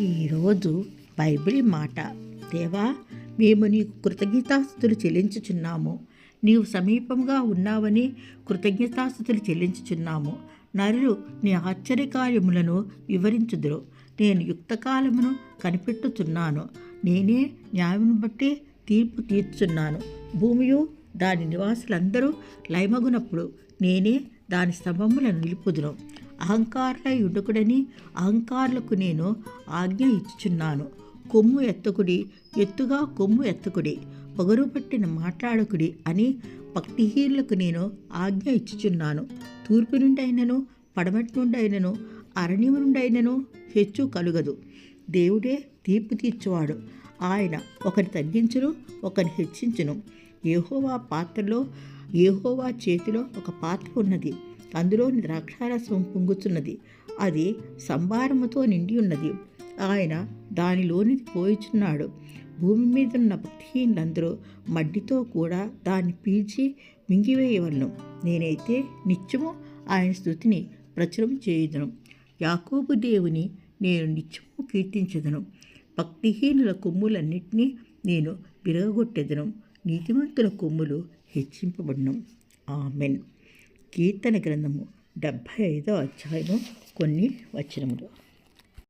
ఈరోజు బైబిల్ మాట. దేవా మేము నీకు కృతజ్ఞతాస్థుతులు చెల్లించుచున్నాము. నీవు సమీపంగా ఉన్నావని కృతజ్ఞతాస్థుతులు చెల్లించుచున్నాము. నరులు నీ ఆశ్చర్యకార్యములను వివరించుదురు. నేను యుక్తకాలమును కనిపెట్టుచున్నాను. నేనే న్యాయం బట్టి తీర్పు తీర్చున్నాను భూమియు దాని నివాసులందరూ లయమగునప్పుడు నేనే దాని స్తంభములను నిలుపుదును. అహంకారులై ఉండుకుడని అహంకారులకు నేను ఆజ్ఞ ఇచ్చుచున్నాను. కొమ్ము ఎత్తకుడి ఎత్తుగా కొమ్ము ఎత్తకుడి పొగరు పట్టిన మాట్లాడకుడి అని భక్తిహీనులకు నేను ఆజ్ఞ ఇచ్చుచున్నాను. తూర్పు నుండి అయినను పడమటి నుండి అయినను అరణ్యం నుండి అయినను హెచ్చు కలుగదు. దేవుడే తీర్పు తీర్చువాడు. ఆయన ఒకరిని తగ్గించును ఒకరిని హెచ్చించును. ఏహోవా పాత్రలో ఏహోవా చేతిలో ఒక పాత్ర ఉన్నది. అందులోని ద్రాక్షారసం పొంగుచున్నది. అది సంభారముతో నిండి ఉన్నది. ఆయన దానిలోనిది పోయిచున్నాడు. భూమి మీద ఉన్న భక్తిహీనులందరూ మడ్డితో కూడా దాన్ని పీల్చి మింగివేయవలను. నేనైతే నిత్యము ఆయన స్థుతిని ప్రచురం చేయుదును. యాకోబు దేవుని నేను నిత్యము కీర్తించదును. భక్తిహీనుల కొమ్ములన్నింటినీ నేను విరగొట్టెదను నీతిమంతుల కొమ్ములు హెచ్చింపబడను. ఆమెన్. కీర్తన గ్రంథము డెబ్భై ఐదో అధ్యాయము కొన్ని వచనములు.